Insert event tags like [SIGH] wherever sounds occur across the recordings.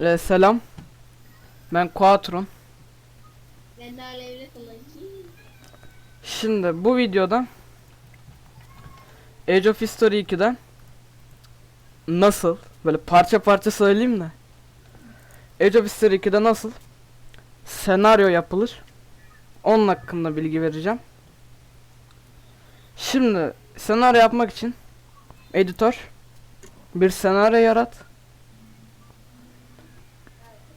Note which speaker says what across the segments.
Speaker 1: Ee, selam. Ben Quatron.
Speaker 2: Ben de alevli kullanıcıyım.
Speaker 1: Şimdi bu videoda Age of History 2'den nasıl böyle parça parça söyleyeyim de Age of History 2'de nasıl senaryo yapılır onun hakkında bilgi vereceğim. Şimdi senaryo yapmak için editör bir senaryo yarat.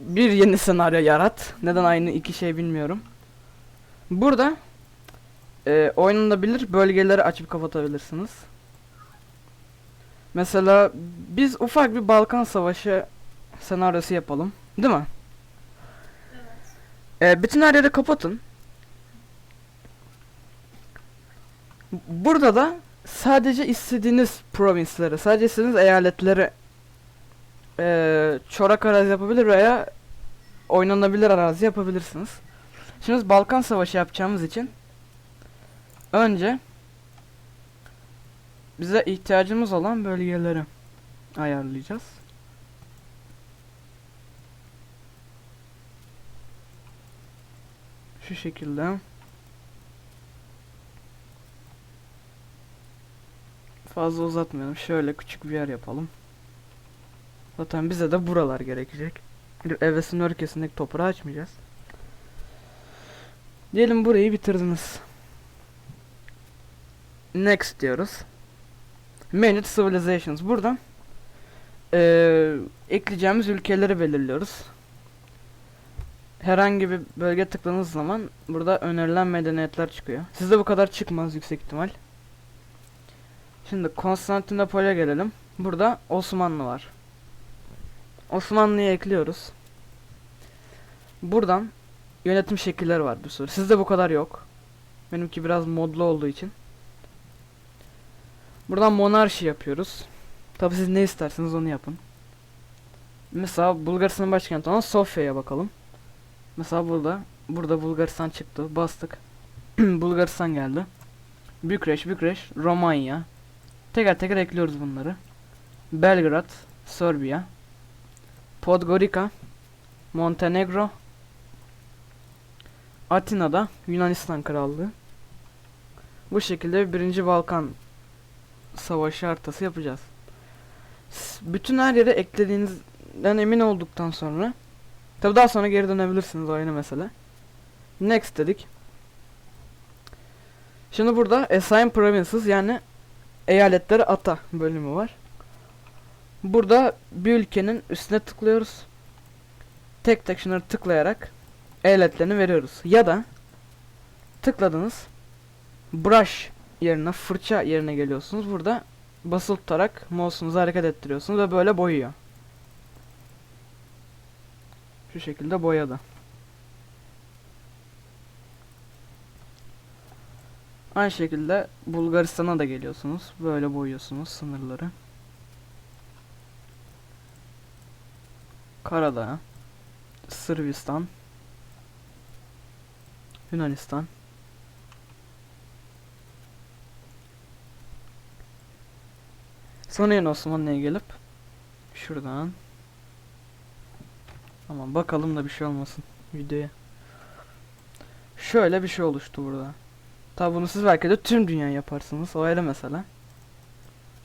Speaker 1: Bir yeni senaryo yarat. Neden aynı iki şey bilmiyorum. Burada e, oynanabilir bölgeleri açıp kapatabilirsiniz. Mesela biz ufak bir Balkan Savaşı senaryosu yapalım. Değil mi?
Speaker 2: Evet.
Speaker 1: E, bütün her yeri kapatın. Burada da sadece istediğiniz province'leri, sadece istediğiniz eyaletleri e, çorak arazi yapabilir veya oynanabilir arazi yapabilirsiniz. Şimdi biz Balkan Savaşı yapacağımız için önce bize ihtiyacımız olan bölgeleri ayarlayacağız. Şu şekilde. Fazla uzatmayalım. Şöyle küçük bir yer yapalım. Zaten bize de buralar gerekecek. Evesin örkesindeki toprağı açmayacağız. Diyelim burayı bitirdiniz. Next diyoruz. Manage Civilizations. Burada eee, ekleyeceğimiz ülkeleri belirliyoruz. Herhangi bir bölge tıkladığınız zaman burada önerilen medeniyetler çıkıyor. Sizde bu kadar çıkmaz yüksek ihtimal. Şimdi Konstantinopol'e gelelim. Burada Osmanlı var. Osmanlı'yı ekliyoruz. Buradan yönetim şekilleri var bir sürü. Sizde bu kadar yok. Benimki biraz modlu olduğu için. Buradan monarşi yapıyoruz. Tabi siz ne isterseniz onu yapın. Mesela Bulgaristan'ın başkenti olan Sofya'ya bakalım. Mesela burada burada Bulgaristan çıktı. Bastık. [CLEARS THROAT] Bulgaristan geldi. Bükreş, Bükreş, Romanya. Teker teker ekliyoruz bunları. Belgrad, Serbiya. Podgorica, Montenegro, Atina'da Yunanistan Krallığı. Bu şekilde birinci Balkan Savaşı haritası yapacağız. Bütün her yere eklediğinizden emin olduktan sonra tabi daha sonra geri dönebilirsiniz o ayrı mesele. Next dedik. Şimdi burada Assign Provinces yani eyaletleri ata bölümü var. Burada bir ülkenin üstüne tıklıyoruz. Tek tek şunları tıklayarak eyaletlerini veriyoruz. Ya da tıkladınız. Brush yerine fırça yerine geliyorsunuz. Burada basılı tutarak mouse'unuzu hareket ettiriyorsunuz ve böyle boyuyor. Şu şekilde boyadı. Aynı şekilde Bulgaristan'a da geliyorsunuz. Böyle boyuyorsunuz sınırları. Karadağ, Sırbistan, Yunanistan. Sonra yine Osmanlı'ya gelip şuradan Aman bakalım da bir şey olmasın videoya. Şöyle bir şey oluştu burada. Tabi bunu siz belki de tüm dünya yaparsınız. O ayrı mesele.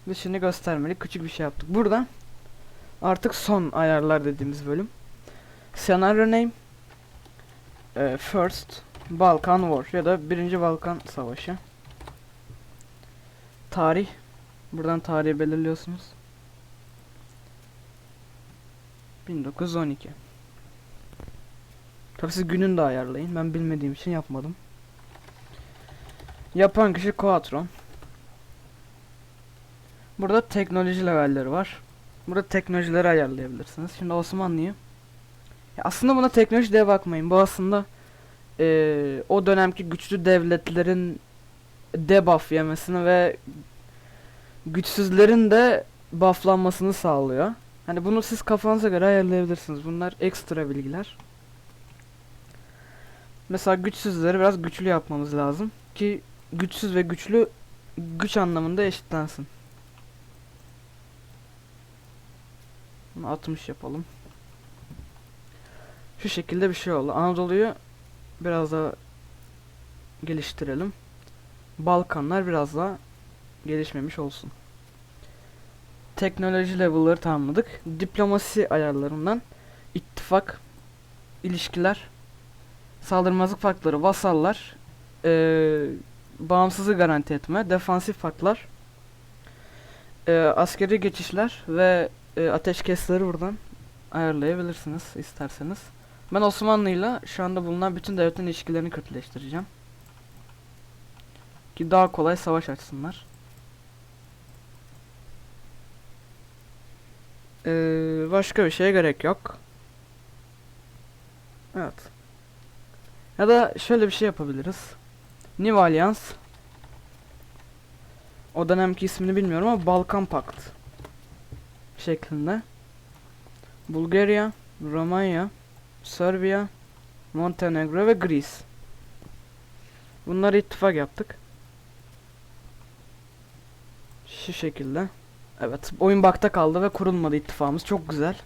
Speaker 1: Biz şimdi göstermeli küçük bir şey yaptık. Burada artık son ayarlar dediğimiz bölüm. Scenario name e, First Balkan War ya da Birinci Balkan Savaşı. Tarih Buradan tarihi belirliyorsunuz. 1912. Tabi siz gününü de ayarlayın. Ben bilmediğim için yapmadım. Yapan kişi Quatron. Burada teknoloji levelleri var. Burada teknolojileri ayarlayabilirsiniz. Şimdi Osmanlı'yı aslında buna teknoloji diye bakmayın. Bu aslında eee, o dönemki güçlü devletlerin debuff yemesini ve güçsüzlerin de bufflanmasını sağlıyor. Hani bunu siz kafanıza göre ayarlayabilirsiniz. Bunlar ekstra bilgiler. Mesela güçsüzleri biraz güçlü yapmamız lazım ki güçsüz ve güçlü güç anlamında eşitlensin. Bunu 60 yapalım. Şu şekilde bir şey oldu. Anadolu'yu biraz daha geliştirelim. Balkanlar biraz daha gelişmemiş olsun. Teknoloji level'ları tamamladık. Diplomasi ayarlarından ittifak, ilişkiler, saldırmazlık farkları, vasallar, eee bağımsızlığı garanti etme, defansif farklar, eee, askeri geçişler ve eee, ateşkesleri buradan ayarlayabilirsiniz isterseniz. Ben Osmanlı'yla şu anda bulunan bütün devletin ilişkilerini kötüleştireceğim. Ki daha kolay savaş açsınlar. Ee, başka bir şeye gerek yok. Evet. Ya da şöyle bir şey yapabiliriz. New Alliance. O dönemki ismini bilmiyorum ama Balkan Pact şeklinde. Bulgaria, Romanya, Serbia, Montenegro ve Greece. Bunları ittifak yaptık. Şu şekilde. Evet, oyun bakta kaldı ve kurulmadı ittifakımız. Çok güzel.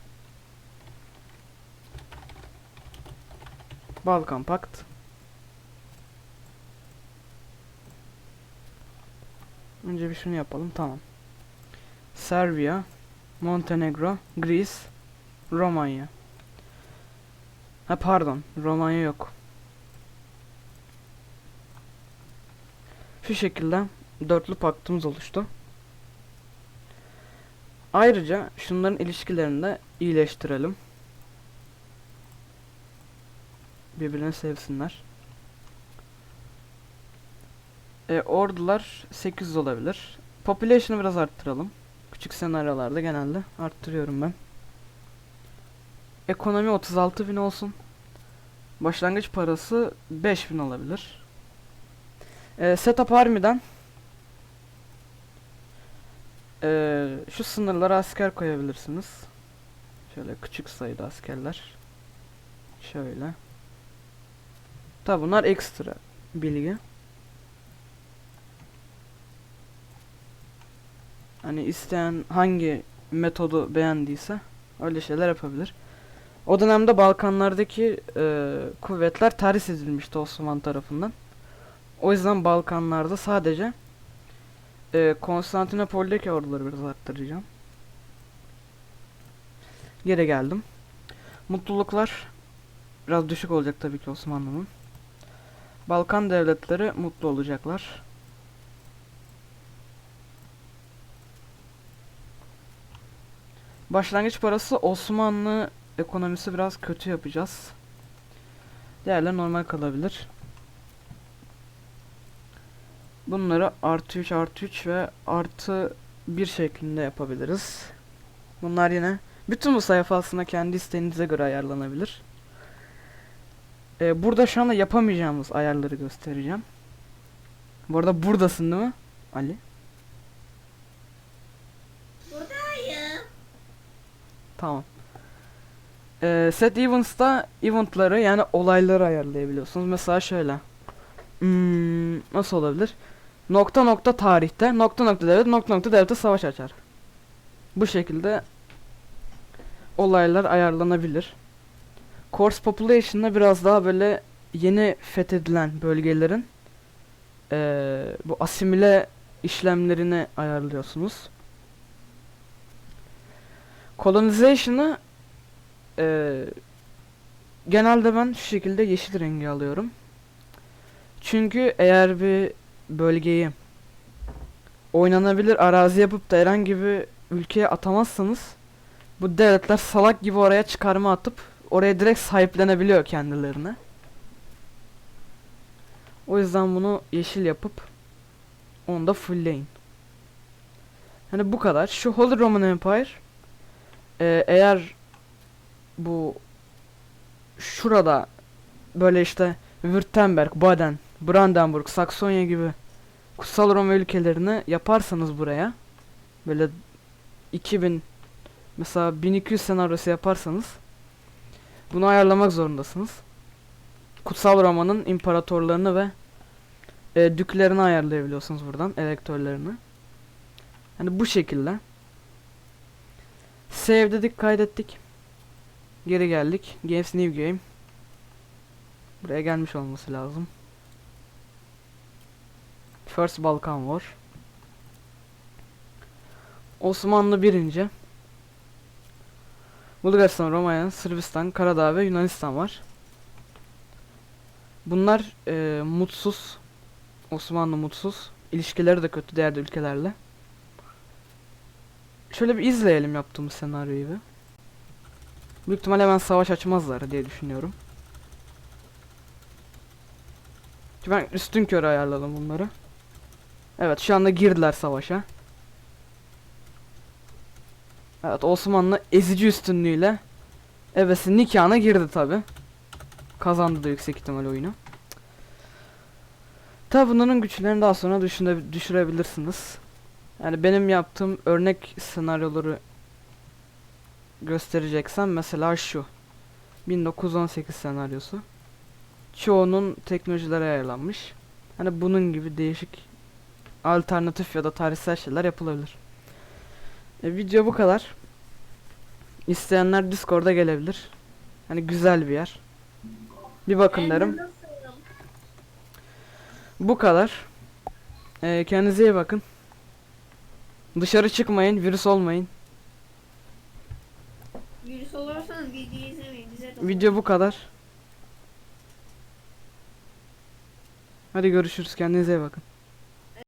Speaker 1: Balkan Pact. Önce bir şunu yapalım. Tamam. Serbia, Montenegro, Greece, Romanya. Ha pardon, Romanya yok. Şu şekilde dörtlü paktımız oluştu. Ayrıca şunların ilişkilerini de iyileştirelim. Birbirini sevsinler. E, ordular 800 olabilir. Population'ı biraz arttıralım. Küçük senaryolarda genelde arttırıyorum ben. Ekonomi 36 bin olsun. Başlangıç parası 5000 olabilir. E, setup Army'den e, şu sınırlara asker koyabilirsiniz. Şöyle küçük sayıda askerler. Şöyle. Tabi bunlar ekstra bilgi. Hani isteyen hangi metodu beğendiyse öyle şeyler yapabilir. O dönemde Balkanlardaki e, kuvvetler terhis edilmişti Osmanlı tarafından. O yüzden Balkanlarda sadece e, Konstantinopol'deki orduları biraz arttıracağım. Geri geldim. Mutluluklar biraz düşük olacak tabii ki Osmanlı'nın. Balkan devletleri mutlu olacaklar. Başlangıç parası Osmanlı ekonomisi biraz kötü yapacağız. Değerler normal kalabilir. Bunları artı 3 artı 3 ve artı 1 şeklinde yapabiliriz. Bunlar yine bütün bu sayfa aslında kendi isteğinize göre ayarlanabilir. Ee, burada şu anda yapamayacağımız ayarları göstereceğim. Bu arada buradasın değil mi Ali? Tamam. Ee, set events'ta eventları yani olayları ayarlayabiliyorsunuz. Mesela şöyle. Hmm, nasıl olabilir? Nokta nokta tarihte nokta nokta devlet nokta nokta devlete savaş açar. Bu şekilde olaylar ayarlanabilir. Course Population'da biraz daha böyle yeni fethedilen bölgelerin eee, bu asimile işlemlerini ayarlıyorsunuz. Colonization'ı eee, genelde ben şu şekilde yeşil rengi alıyorum. Çünkü eğer bir bölgeyi oynanabilir arazi yapıp da herhangi bir ülkeye atamazsanız bu devletler salak gibi oraya çıkarma atıp oraya direkt sahiplenebiliyor kendilerine. O yüzden bunu yeşil yapıp onu da fullleyin. Hani bu kadar. Şu Holy Roman Empire e, eğer bu şurada böyle işte Württemberg, Baden, Brandenburg, Saksonya gibi Kutsal Roma ülkelerini yaparsanız buraya böyle 2000 mesela 1200 senaryosu yaparsanız bunu ayarlamak zorundasınız. Kutsal Roma'nın imparatorlarını ve e, düklerini ayarlayabiliyorsunuz buradan, elektörlerini. Hani bu şekilde. Save dedik, kaydettik. Geri geldik. Games New Game. Buraya gelmiş olması lazım. First Balkan War. Osmanlı birinci. Bulgaristan, Romanya, Sırbistan, Karadağ ve Yunanistan var. Bunlar eee, mutsuz. Osmanlı mutsuz. İlişkileri de kötü diğer ülkelerle. Şöyle bir izleyelim yaptığımız senaryoyu bir. Büyük ihtimalle hemen savaş açmazlar diye düşünüyorum. Çünkü ben üstün körü ayarladım bunları. Evet şu anda girdiler savaşa. Evet Osmanlı ezici üstünlüğüyle Evesin nikahına girdi tabi. Kazandı da yüksek ihtimal oyunu. Tabi bunların güçlerini daha sonra düşüne, düşürebilirsiniz. Yani benim yaptığım örnek senaryoları göstereceksem mesela şu. 1918 senaryosu. Çoğunun teknolojilere ayarlanmış. Hani bunun gibi değişik alternatif ya da tarihsel şeyler yapılabilir. E, video bu kadar. İsteyenler Discord'a gelebilir. Hani güzel bir yer. Bir bakın derim. Bu kadar. E, kendinize iyi bakın. Dışarı çıkmayın, virüs olmayın.
Speaker 2: Virüs olursanız videoyu izlemeyin. Bize de
Speaker 1: Video bu kadar. Hadi görüşürüz. Kendinize iyi bakın.